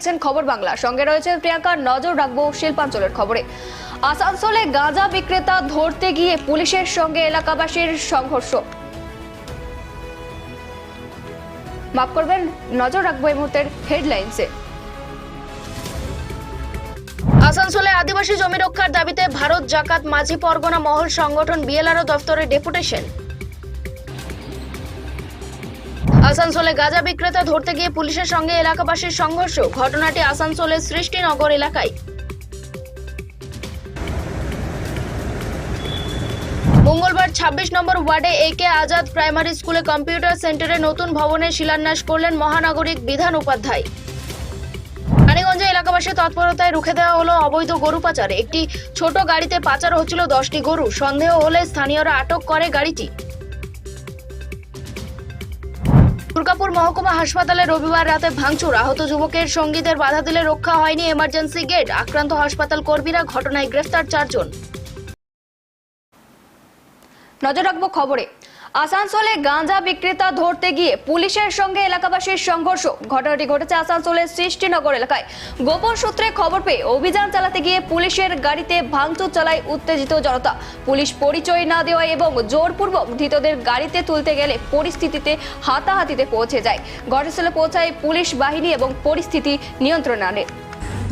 দেখছেন খবর বাংলা। সঙ্গে রয়েছে প্রিয়াঙ্কা নজর রাখব শিল্পাঞ্চলের খবরে। আসানসোলে গাঁজা বিক্রেতা ধরতে গিয়ে পুলিশের সঙ্গে এলাকাবাসীর সংঘর্ষ। মাফ করবেন, নজর রাখব এই মুহূর্তের হেডলাইন্সে। আসানসোলে আদিবাসী জমি রক্ষার দাবিতে ভারত জাকাত মাঝি পরগনা মহল সংগঠন বিএলআরও দফতরে ডেপুটেশন। আসানসোলে গাঁজা বিক্রেতা ধরতে গিয়ে পুলিশের সঙ্গে এলাকাবাসীর সংঘর্ষ। ঘটনাটি আসানসোলের সৃষ্টিনগর এলাকায়। মঙ্গলবার ২৬ নম্বর ওয়ার্ডে এ কে আজাদ প্রাইমারি স্কুলে কম্পিউটার সেন্টারে নতুন ভবনের শিলান্যাস করলেন মহানাগরিক বিধান উপাধ্যায়। রানীগঞ্জে এলাকাবাসীর তৎপরতায় রুখে দেওয়া হলো অবৈধ গরু পাচার। একটি ছোট গাড়িতে পাচার হচ্ছিল দশটি গরু। সন্দেহ হলে স্থানীয়রা আটক করে গাড়িটি। দুর্গাপুর মহকুমা হাসপাতালে রবিবার রাতে ভাঙচুর। আহত যুবকের সঙ্গীদের বাধা দিলে রক্ষা হয়নি এমার্জেন্সি গেট আক্রান্ত হাসপাতাল কর্মীরা ঘটনায় গ্রেফতার চারজন। নজর রাখব খবরে। আসানসোলে গাঁজা বিক্রেতা ধরতে গিয়ে পুলিশের সঙ্গে এলাকাবাসীর সংঘর্ষ। ঘটনাটি ঘটেছে আসানসোলের সৃষ্টিনগর এলাকায়। গোপন সূত্রে খবর পেয়ে অভিযান চালাতে গিয়ে পুলিশের গাড়িতে ভাঙচুর চালায় উত্তেজিত জনতা। পুলিশ পরিচয় না দেওয়া এবং জোরপূর্বক ধৃতদের গাড়িতে তুলতে গেলে পরিস্থিতিতে হাতাহাতিতে পৌঁছে যায়। ঘটনাস্থলে পৌঁছায় পুলিশ বাহিনী এবং পরিস্থিতি নিয়ন্ত্রণে আনে।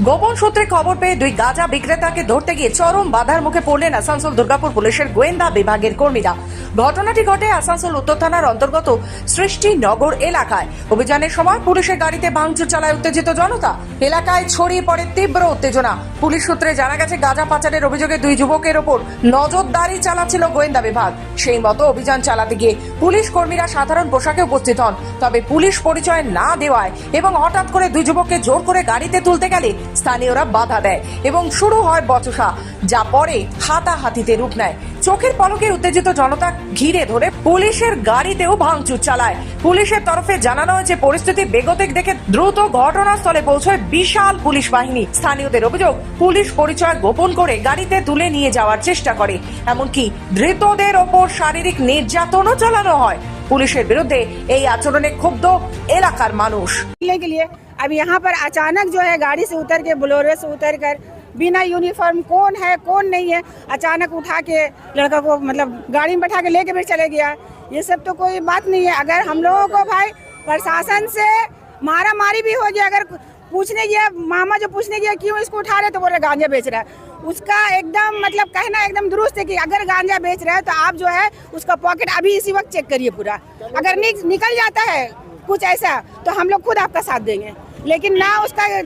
গোপন সূত্রে খবর পেয়ে দুই গাঁজা বিক্রেতাকে ধরতে গিয়ে চরম বাধার মুখে পড়লেন আসানসোল দুর্গাপুর পুলিশের গোয়েন্দা বিভাগের কর্মীরা। ঘটনাটি ঘটে আসানসোল উত্তর থানার অন্তর্গত সৃষ্টিনগর এলাকায়। অভিযানের সময় পুলিশের গাড়িতে ভাঙচুর চালায় উত্তেজিত জনতা। এলাকায় ছড়িয়ে পড়ে তীব্র উত্তেজনা। পুলিশ সূত্রে জানা গেছে, গাঁজা পাচারের অভিযোগে দুই যুবকের ওপর নজরদারি চালাচ্ছিল গোয়েন্দা বিভাগ। সেই মতো অভিযান চালাতে গিয়ে পুলিশ কর্মীরা সাধারণ পোশাকে উপস্থিত হন। তবে পুলিশ পরিচয় না দেওয়ায় এবং হঠাৎ করে দুই যুবককে জোর করে গাড়িতে তুলতে গেলে স্থানীয়রা বাধা দেয় এবং শুরু হয় বচসা, যা পরে হাতাহাতিতে রূপ নেয়। চোখের পলকে উত্তেজিত জনতা ঘিরে ধরে পুলিশের গাড়িতেও ভাঙচুর চালায়। পুলিশের তরফে জানানো হয়েছে, পরিস্থিতি বেগতিক দেখে দ্রুত ঘটনাস্থলে পৌঁছয় বিশাল পুলিশ বাহিনী। স্থানীয়দের অভিযোগ, পুলিশ পরিচয় গোপন করে গাড়িতে তুলে নিয়ে যাওয়ার চেষ্টা করে। এমনকি ধৃতদের ওপর শারীরিক নির্যাতনও চালানো হয়। পুলিশের বিরুদ্ধে এই আচরণে ক্ষুব্ধ এলাকার মানুষ। अब यहाँ पर अचानक जो है गाड़ी से उतर के बोलोरो से उतर कर बिना यूनिफॉर्म कौन है कौन नहीं है अचानक उठा के लड़का को मतलब गाड़ी में बैठा के लेके भी चले गया। ये सब तो कोई बात नहीं है। अगर हम लोगों को भाई प्रशासन से मारा मारी भी होगी अगर पूछने गया मामा जो पूछने गया क्यों इसको उठा रहे? तो बोल रहे गांजा बेच रहा है। उसका एकदम मतलब कहना एकदम दुरुस्त है कि अगर गांजा बेच रहा है तो आप जो है उसका पॉकेट अभी इसी वक्त चेक करिए पूरा। अगर निक- निकल जाता है कुछ ऐसा तो हम लोग खुद आपका साथ देंगे। लेकिन ना उसका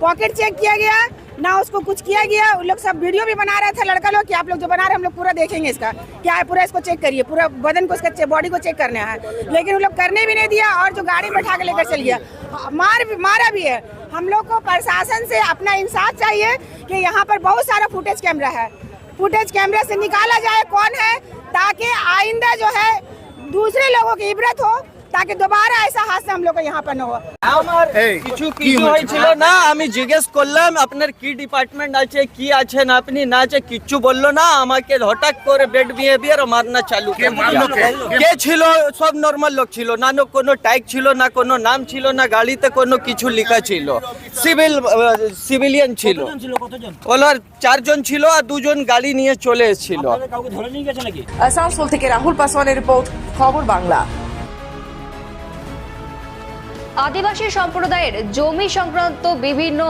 पॉकेट चेक किया गया, ना उसको कुछ किया गया। उन लोग सब वीडियो भी बना रहे थे, लड़का लोग, कि आप लोग जो बना रहे हम लोग पूरा देखेंगे इसका। क्या है, पूरा इसको चेक करिए, पूरा बदन को इसका बॉडी को चेक करना है। लेकिन उन लोग करने भी नहीं दिया और जो गाड़ी में बैठा के लेकर चल गया। मार भी, मारा भी है। हम लोग को प्रशासन से अपना इंसाफ चाहिए कि यहाँ पर बहुत सारा फुटेज कैमरा है। फुटेज कैमरे से निकाला जाए कौन है, ताकि आइंदा जो है, दूसरे लोगों की इबरत हो। ताकि दोबारा ऐसा हादसा हम लोग को यहाँ पर न हो আমার এই, কিছু কি কিছু হয়েছে? হয়েছিল না আমি জিজ্ঞেস করলাম আপনার কি ডিপার্টমেন্ট আছে কি আছে না আপনি না আছে কিচ্ছু বললো না আমাকে হঠাৎ করে বেড বিহেভিয়ার মারনা চালু কে করে মারলো দিল। কে? কে ছিল সব নর্মাল লোক ছিল না নো কোনো ট্যাগ ছিল না কোনো নাম ছিল না গাড়িতে কোনো কিছু লেখা ছিল সিভিল সিভিলিয়ান ছিল ওনার চারজন ছিল আর দুজন গাড়ি নিয়ে চলে এসেছিল আসানসোল থেকে রাহুল পাসওয়ানের রিপোর্ট খবর বাংলা আদিবাসী সম্প্রদায়ের জমি সংক্রান্ত বিভিন্ন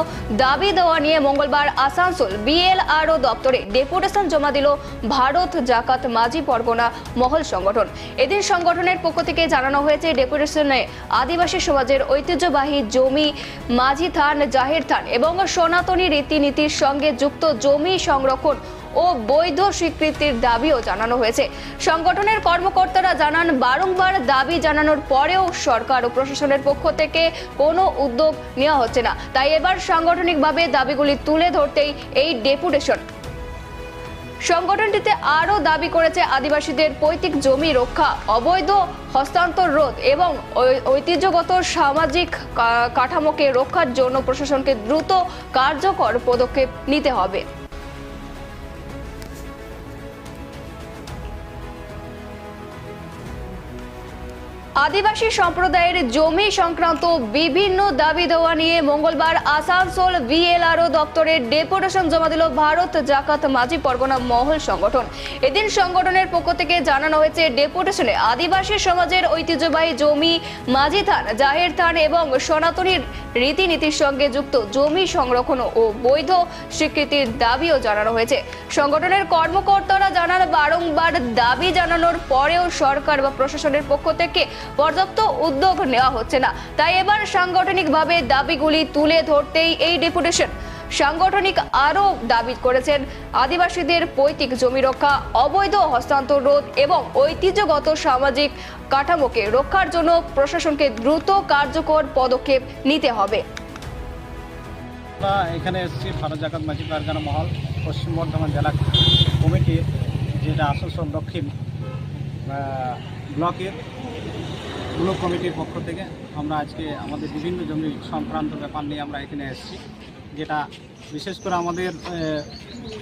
দাবি দেওয়া নিয়ে মঙ্গলবার আসানসোল বিএলআরও দপ্তরে ডেপুটেশন জমা দিল ভারত জাকাত মাঝি পরগনা মহল সংগঠন। এদিন সংগঠনের পক্ষ থেকে জানানো হয়েছে, ডেপুটেশনে আদিবাসী সমাজের ঐতিহ্যবাহী জমি মাঝি থান, জাহির থান এবং সনাতনী রীতিনীতির সঙ্গে যুক্ত জমি সংরক্ষণ ও বৈধ স্বীকৃতির দাবিও জানানো হয়েছে। সংগঠনের কর্মকর্তারা জানান, বারংবার দাবি জানানোর পরেও সরকার ও প্রশাসনের পক্ষ থেকে কোনো উদ্যোগ নেওয়া হচ্ছে না। তাই এবার সাংগঠনিকভাবে দাবিগুলি তুলে ধরতেই এই ডেপুটেশন। সংগঠনটিতে আরও দাবি করেছে আদিবাসীদের পৈতৃক জমি রক্ষা, অবৈধ হস্তান্তর রোধ এবং ঐতিহ্যগত সামাজিক কাঠামোকে রক্ষার জন্য প্রশাসনকে দ্রুত কার্যকর পদক্ষেপ নিতে হবে। আদিবাসী সম্প্রদায়ের জমি সংক্রান্ত বিভিন্ন দাবি দেওয়া নিয়ে মঙ্গলবার আসানসোল বিএলআরও দপ্তরে ডেপুটেশন জমা দিল ভারত জাকাত মাঝি পরগনা মহল সংগঠন। এদিন সংগঠনের পক্ষ থেকে জানানো হয়েছে, ডেপুটেশনে আদিবাসী সমাজের ঐতিহ্যবাহী জমি, মাঝি থান, জাহের থান এবং সনাতনী রীতিনীতির সঙ্গে যুক্ত জমি সংরক্ষণ ও বৈধ স্বীকৃতির দাবিও জানানো হয়েছে। সংগঠনের কর্মকর্তারা জানান, বারংবার দাবি জানানোর পরেও সরকার বা প্রশাসনের পক্ষ থেকে পর্যাপ্ত উদ্যোগ নেওয়া হচ্ছে না। তাই এবার সাংগঠনিকভাবে দাবিগুলি তুলে ধরতেই এই ডেপুটেশন। সাংগঠনিক আরও দাবি করেছেন আদিবাসীদের পৈতৃক জমি রক্ষা, অবৈধ হস্তান্তর রোধ এবং ঐতিহ্যগত সামাজিক কাঠামোকে রক্ষার জন্য প্রশাসনকে দ্রুত কার্যকর পদক্ষেপ নিতে হবে। এখানে এসেছি ভারত জাকাত মাঝি কারখানা মহল, পশ্চিম বর্ধমান জেলা কমিটির যেটা আসানসোল দক্ষিণ ব্লকের ব্লক কমিটির পক্ষ থেকে আমরা আজকে আমাদের বিভিন্ন জমি সংক্রান্ত ব্যাপার নিয়ে আমরা এখানে এসেছি, যেটা বিশেষ করে আমাদের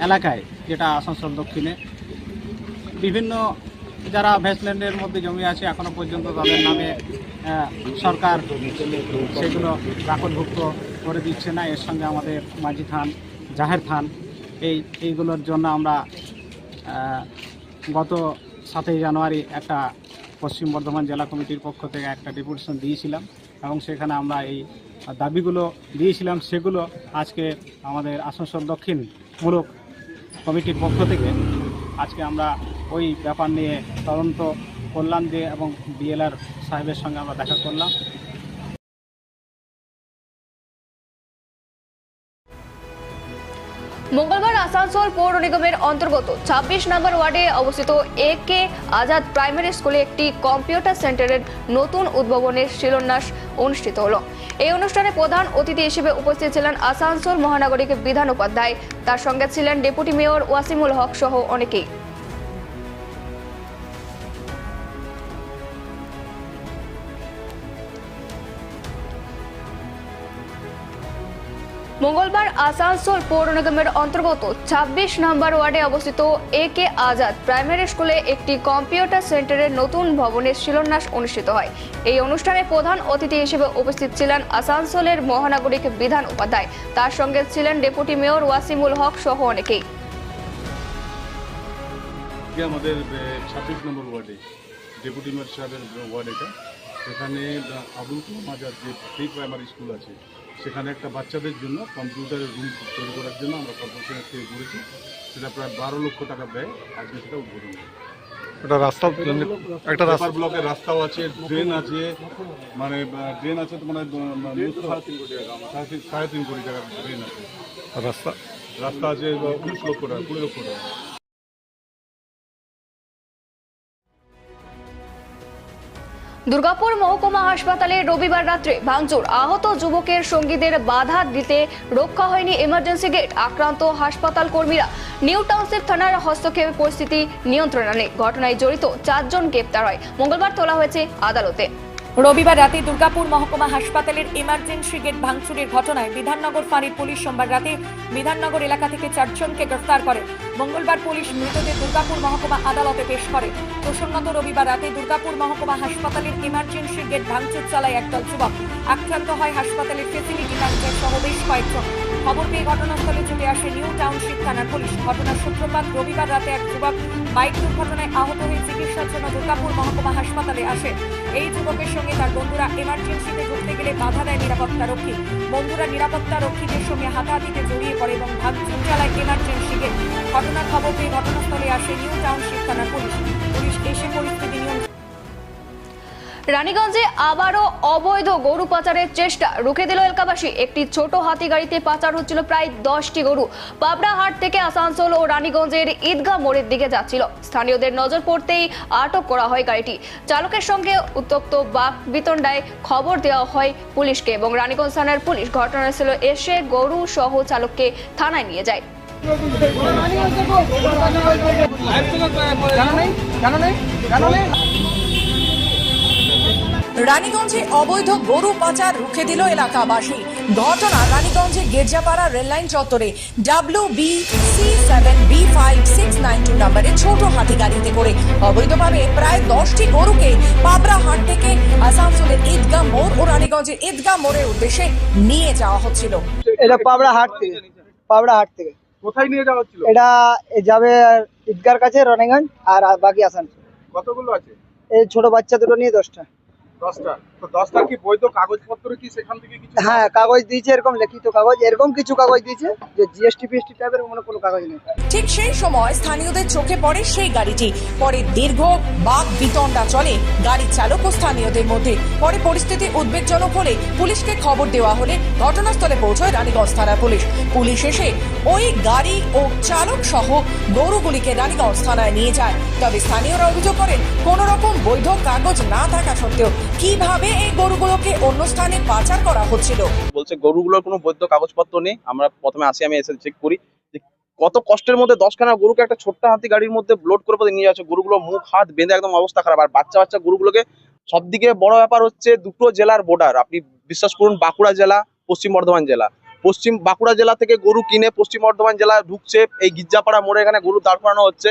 এলাকায়, যেটা আসানসোল দক্ষিণে। বিভিন্ন যারা ভেস্টল্যান্ডের মধ্যে জমি আছে, এখনও পর্যন্ত তাদের নামে সরকার সেগুলো রাখনভুক্ত করে দিচ্ছে না। এর সঙ্গে আমাদের মাঝি থান, জাহের থান, এই, এইগুলোর জন্য আমরা গত সাতই জানুয়ারি একটা পশ্চিম বর্ধমান জেলা কমিটির পক্ষ থেকে একটা ডেপুটেশন দিয়েছিলাম এবং সেখানে আমরা এই দাবিগুলো দিয়েছিলাম। সেগুলো আজকে আমাদের আসানসোল দক্ষিণ মূলক কমিটির পক্ষ থেকে আজকে আমরা ওই ব্যাপার নিয়ে তদন্ত করলাম দিয়ে এবং বিএলআর সাহেবের সঙ্গে আমরা দেখা করলাম। মঙ্গলবার আসানসোল পৌর নিগমের অন্তর্গত ছাব্বিশ নম্বর ওয়ার্ডে অবস্থিত এ কে আজাদ প্রাইমারি স্কুলে একটি কম্পিউটার সেন্টারের নতুন উদ্ভাবনের শিলান্যাস অনুষ্ঠিত হল। এই অনুষ্ঠানে প্রধান অতিথি হিসেবে উপস্থিত ছিলেন আসানসোল মহানগরীকে বিধান উপাধ্যায়। তার সঙ্গে ছিলেন ডেপুটি মেয়র ওয়াসিমুল হক সহ অনেকেই। মঙ্গলবার আসানসোল পৌর নিগমের অন্তর্গত ছাব্বিশ নম্বর ওয়ার্ডে অবস্থিত এ কে আজাদ প্রাইমারি স্কুলে একটি কম্পিউটার সেন্টারের নতুন ভবনের শিলান্যাস অনুষ্ঠিত হয়। এই অনুষ্ঠানে প্রধান অতিথি হিসেবে উপস্থিত ছিলেন আসানসোলের মহানাগরিক বিধান উপাধ্যায়। তার সঙ্গে ছিলেন ডেপুটি মেয়র ওয়াসিমুল হক সহ অনেকেই। আমাদের ছাব্বিশ নম্বর ওয়ার্ডে, ডেপুটি মেয়র সাহেবের ওয়ার্ড এটা, সেখানে আবুল কালাম আজাদ যে প্রি প্রাইমারি স্কুল আছে সেখানে একটা বাচ্চাদের জন্য কম্পিউটারের রুম তৈরি করার জন্য আমরা কর্পোরেশনের থেকে করেছি। সেটা প্রায় বারো লক্ষ টাকা ব্যয়। আজকে সেটা উদ্বোধন একটা রাস্তা একটা রাস্তা ব্লকের রাস্তাও আছে ড্রেন আছে মানে ড্রেন আছে তো মানে সাড়ে তিন কোটি টাকা সাড়ে তিন কোটি ড্রেন আছে। রাস্তা রাস্তা আছে উনিশ লক্ষ টাকা কুড়ি লক্ষ টাকা। দুর্গাপুর মহকুমা হাসপাতালে রবিবার রাত্রে ভাঙচুর। আহত যুবকের সঙ্গীদের বাধা দিতে রক্ষা হয়নি এমার্জেন্সি গেট আক্রান্ত হাসপাতাল কর্মীরা। নিউ টাউনশিপ থানার হস্তক্ষেপে পরিস্থিতি নিয়ন্ত্রণে ঘটনায় জড়িত চারজন গ্রেপ্তার হয়। মঙ্গলবার তোলা হয়েছে আদালতে। রবিবার রাতে দুর্গাপুর মহকুমা হাসপাতালের ইমার্জেন্সি গেট ভাঙচুরের ঘটনায় বিধাননগর ফাঁড়ির পুলিশ সোমবার রাতে বিধাননগর এলাকা থেকে চারজনকে গ্রেফতার করে। মঙ্গলবার পুলিশ মৃতদের দুর্গাপুর মহকুমা আদালতে পেশ করে। প্রসঙ্গত রবিবার রাতে দুর্গাপুর মহকুমা হাসপাতালের ইমার্জেন্সি গেট ভাঙচুর চালায় একদল যুবক। আক্রান্ত হয় হাসপাতালের ফেসিলিটি ম্যানেজার সহ বেশ কয়েকজন। খবর পেয়ে ঘটনাস্থলে ছুটে আসে নিউ টাউনশিপ থানার পুলিশ। ঘটনার সূত্রপাত রবিবার রাতে এক যুবক বাইক দুর্ঘটনায় আহত হয়ে চিকিৎসার জন্য দুর্গাপুর মহকুমা হাসপাতালে আসে। এই যুবকের সঙ্গে তার বন্ধুরা এমার্জেন্সিতে ঢুকতে গেলে বাধা দেয় নিরাপত্তা রক্ষী। বন্ধুরা নিরাপত্তা রক্ষীদের সঙ্গে হাতাহাতিতে জড়িয়ে পড়ে এবং ভাঙচুর চালায় এমার্জেন্সিকে ঘটনার খবর পেয়ে ঘটনাস্থলে আসে নিউ টাউনশিপ থানার পুলিশ। পুলিশ এসে পরিস্থিতি নিয়ন্ত্রণ রানীগঞ্জে আবারও অবৈধ গরু পাচারের চেষ্টা রুখে দিল এলাকাবাসী। একটি ছোট হাতি গাড়িতে পাচার হচ্ছিল প্রায় দশটি গরু। পাবনাহাট থেকে আসানসোল ও রানীগঞ্জের ঈদগাহ মোড়ের দিকে যাচ্ছিল। স্থানীয়দের নজর পড়তেই আটক করা হয় গাড়িটি। চালকের সঙ্গে উত্তপ্ত বাক বিতণ্ডায় খবর দেওয়া হয় পুলিশকে এবং রানীগঞ্জ থানার পুলিশ ঘটনাস্থলে এসে গরু সহ চালককে থানায় নিয়ে যায়। রানীগঞ্জে অবৈধ গরু পাচার রুখে দিল এলাকাবাসী। ঘটনা রানীগঞ্জে গির্জাপাড়া রেললাইন চত্বরে W B C seven B five six nine two নম্বরের ছোট হাতি গাড়িতে করে। অবৈধভাবে প্রায় দশটি গরুকে পাবরাহাট থেকে আসানসোলের ঈদগাহ মোড় ও রানীগঞ্জের ঈদগাহ মোড়ের উদ্দেশ্যে নিয়ে যাওয়া হচ্ছিল। এটা পাবড়া হাট থেকে পাবড়া হাট থেকে। কোথায় নিয়ে যাওয়া হচ্ছিল? এটা এ যাবে ঈদগার কাছে রনিগঞ্জ আর আর বাকি আসানসোল। কতগুলো আছে? এই ছোট বাচ্চা দুটো নিয়ে দশটা। দশটা। তো দশটা কি বৈধ কাগজপত্র কি সেখান থেকে কিছু হ্যাঁ কাগজ দিয়েছে এরকম লিখিত কাগজ এরকম কিছু কাগজ দিয়েছে যে জিএসটি ফিএসটি টাইপের মনে কোনো কাগজ নেই। ঠিক সেই সময় স্থানীয়দের চোখে পড়ে সেই গাড়িটি। পরে দীর্ঘ বাঘ বিতণ্ডা চলে গাড়ির চালক ও স্থানীয়দের মধ্যে। পরে পরিস্থিতি উদ্বেগজনক হলে পুলিশকে খবর দেওয়া হলে ঘটনাস্থলে পৌঁছয় রানীগঞ্জ থানার পুলিশ। পুলিশ এসে ওই গাড়ি ও চালক সহ গরুগুলিকে রানীগঞ্জ থানায় নিয়ে যায়। তবে স্থানীয়রা অভিযোগ করেন কোন রকম বৈধ কাগজ না থাকা সত্ত্বেও কীভাবে এই গরুগুলোকে অন্য স্থানে পাচার করা হচ্ছিল? বলছে, গরুগুলোর কোনো বৈধ কাগজপত্র নেই। আমরা প্রথমে আসি, আমি এসে চেক করি কত কষ্টের মধ্যে দশখানা গরুকে একটা ছোট্ট হাতি গাড়ির মধ্যে লোড করে নিয়ে যাচ্ছে গরুগুলো মুখ, হাত বেঁধে একদম অবস্থা খারাপ। আর বাচ্চা বাচ্চা গরুগুলোকে সব দিকে বড় ব্যাপার হচ্ছে দুটো জেলার বর্ডার আপনি বিশ্বাস করুন, বাঁকুড়া জেলা, পশ্চিম বর্ধমান জেলা। পশ্চিম, বাঁকুড়া জেলা থেকে গরু কিনে পশ্চিম বর্ধমান জেলা ঢুকছে, এই গির্জাপাড়া মোড়ে এখানে গরু দাঁড় করানো হচ্ছে।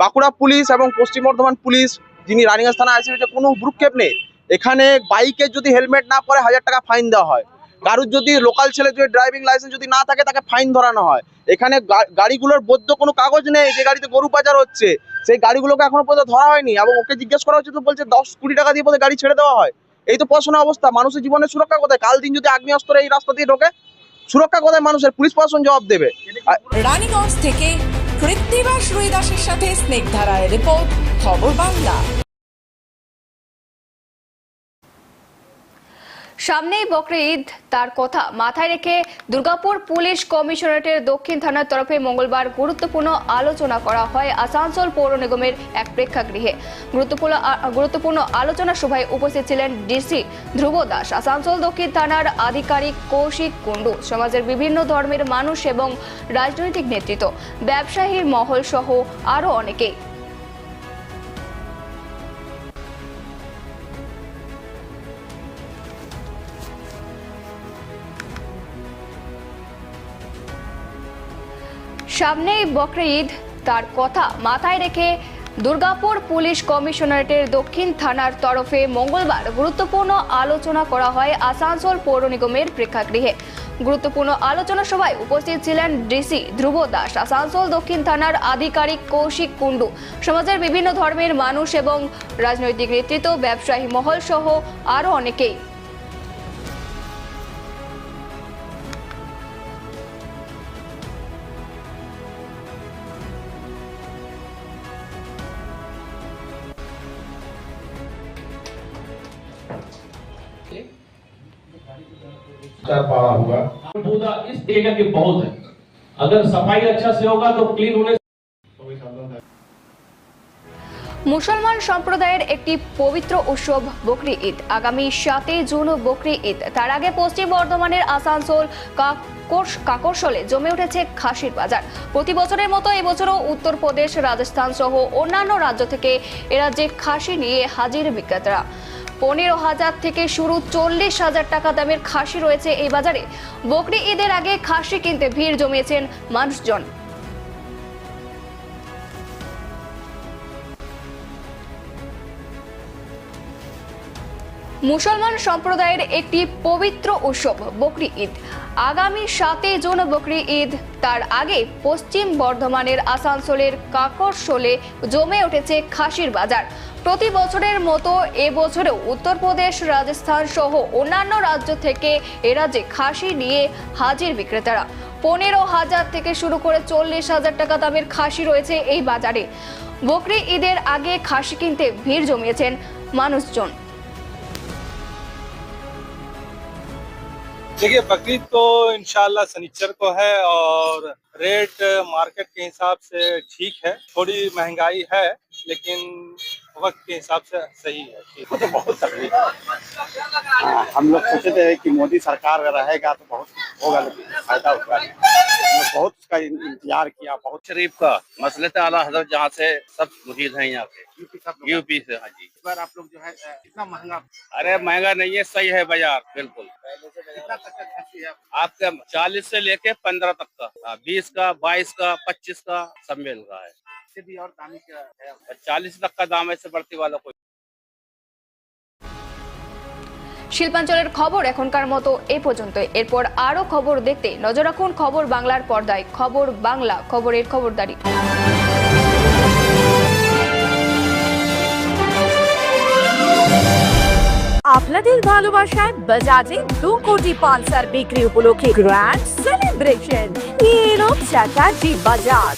বাঁকুড়া পুলিশ এবং পশ্চিম বর্ধমান পুলিশ, যিনি রানিগঞ্জ থানা আছে কোনো ভ্রুক্ষেপ নেই। এখানে বাইকে যদি হেলমেট না পরে হাজার টাকা ফাইন দেওয়া হয়। কারুর যদি লোকাল ছেলে যদি ড্রাইভিং লাইসেন্স যদি না থাকে, তাকে ফাইন ধরানো হয়। এখানে গাড়িগুলোর বৈধ কোনো কাগজ নেই যে গাড়িতে গরু পাচার হচ্ছে। সেই গাড়িগুলোকে এখনও পর্যন্ত ধরা হয়নি এবং ওকে জিজ্ঞেস করা হচ্ছে তো বলছে দশ কোটি টাকা দিয়ে বোধহয় গাড়ি ছেড়ে দেওয়া হয়। এই তো পড়াশোনা অবস্থা, মানুষের জীবনের সুরক্ষা কোথায়? কাল দিন যদি আগ্নেয়াস্ত্র এই রাস্তা দিয়ে ঢোকে, সুরক্ষা কোথায় মানুষের? পুলিশ প্রশাসন জবাব দেবে। রানীগঞ্জ থেকে কৃত্তিবাস রুই দাসের সাথে স্নেকধা রায়ের রিপোর্ট, খবর বাংলা। সামনেই বকরি ঈদ তার কথা মাথায় রেখে দুর্গাপুর পুলিশ কমিশনারেটের দক্ষিণ থানার তরফে মঙ্গলবার গুরুত্বপূর্ণ আলোচনা করা হয় আসানসোল পৌর নিগমের এক প্রেক্ষাগৃহে। গুরুত্বপূর্ণ গুরুত্বপূর্ণ আলোচনা সভায় উপস্থিত ছিলেন ডিসি ধ্রুব দাস, আসানসোল দক্ষিণ থানার আধিকারিক কৌশিক কুণ্ডু, সমাজের বিভিন্ন ধর্মের মানুষ এবং রাজনৈতিক নেতৃত্ব ব্যবসায়ীর মহল সহ আরও অনেকেই। সামনেই বকরি ঈদ তার কথা মাথায় রেখে দুর্গাপুর পুলিশ কমিশনারেটের দক্ষিণ থানার তরফে মঙ্গলবার গুরুত্বপূর্ণ আলোচনা করা হয় আসানসোল পৌর নিগমের প্রেক্ষাগৃহে। গুরুত্বপূর্ণ আলোচনা সভায় উপস্থিত ছিলেন ডিসি ধ্রুব দাস, আসানসোল দক্ষিণ থানার আধিকারিক কৌশিক কুণ্ডু। সমাজের বিভিন্ন ধর্মের মানুষ এবং রাজনৈতিক নেতৃত্ব, ব্যবসায়ী মহল সহ আরও অনেকেই। कर पड़ा हुआ पूरा इस एरिया के बहुत है अगर सफाई अच्छा से होगा तो क्लीन होने মুসলমান সম্প্রদায়ের একটি পবিত্র উৎসব বকরি ঈদ আগামী সাতই জুন বকরি ঈদ তার আগে পশ্চিম বর্ধমানের আসানসোল কাকর- কাকরশলে জমে উঠেছে খাসির বাজার প্রতি বছরের মতো এবছরও উত্তরপ্রদেশ রাজস্থান সহ অন্যান্য রাজ্য থেকে এ রাজ্যে খাসি নিয়ে হাজির বিক্রেতারা পনেরো হাজার থেকে শুরু চল্লিশ হাজার টাকা দামের খাসি রয়েছে এই বাজারে। বকরি ঈদের আগে খাসি কিনতে ভিড় জমিয়েছেন মানুষজন। মুসলমান সম্প্রদায়ের একটি পবিত্র উৎসব, বকরি ঈদ। আগামী সাতই জুন বকরি ঈদ, তার আগে পশ্চিম বর্ধমানের আসানসোলের কাকরশোলে জমে উঠেছে খাসির বাজার। প্রতি বছরের মতো এবছরেও উত্তরপ্রদেশ রাজস্থান সহ অন্যান্য রাজ্য থেকে এ রাজ্যে খাসি নিয়ে হাজির বিক্রেতারা পনেরো হাজার থেকে শুরু করে চল্লিশ হাজার টাকা দামের খাসি রয়েছে এই বাজারে বকরি ঈদের আগে খাসি কিনতে ভিড় জমিয়েছেন মানুষজন देखिए बकरीद तो इंशाल्लाह सनीचर को है और रेट मार्केट के हिसाब से ठीक है थोड़ी महंगाई है लेकिन वक्त के हिसाब से सही है तो बहुत तकलीफ़ है। हाँ, हम लोग सोचते थे कि मोदी सरकार रहेगा तो बहुत होगा लेकिन फ़ायदा होगा। बहुत उसका इंतज़ार किया बहुत शरीफ का मसले आला हज़रत जहाँ से सब मुरीद हैं यहाँ के यूपी यूपी से हाँ जी। इस बार आप लोग जो है इतना महँगा अरे महँगा नहीं है सही है बाज़ार बिल्कुल। है? आपके चालीस से लेके पंद्रह तक का। बीस का बाईस का पच्चीस का सब मिल रहा है। इससे भी और दामी का है चालीस लाख का दाम ऐसे बढ़ती वाला कोई শিল্পাঞ্চলের খবর এখনকার মতো এ পর্যন্ত এরপর আরও খবর দেখতে নজর রাখুন খবর বাংলার পর্দায় খবর বাংলা খবরের খবরদারি আপনাদের ভালোবাসায় বাজাজে দু কোটি পালসার বিক্রি উপলক্ষে গ্র্যান্ড সেলিব্রেশন নিয়ে এলো চ্যাটার্জি বাজাজ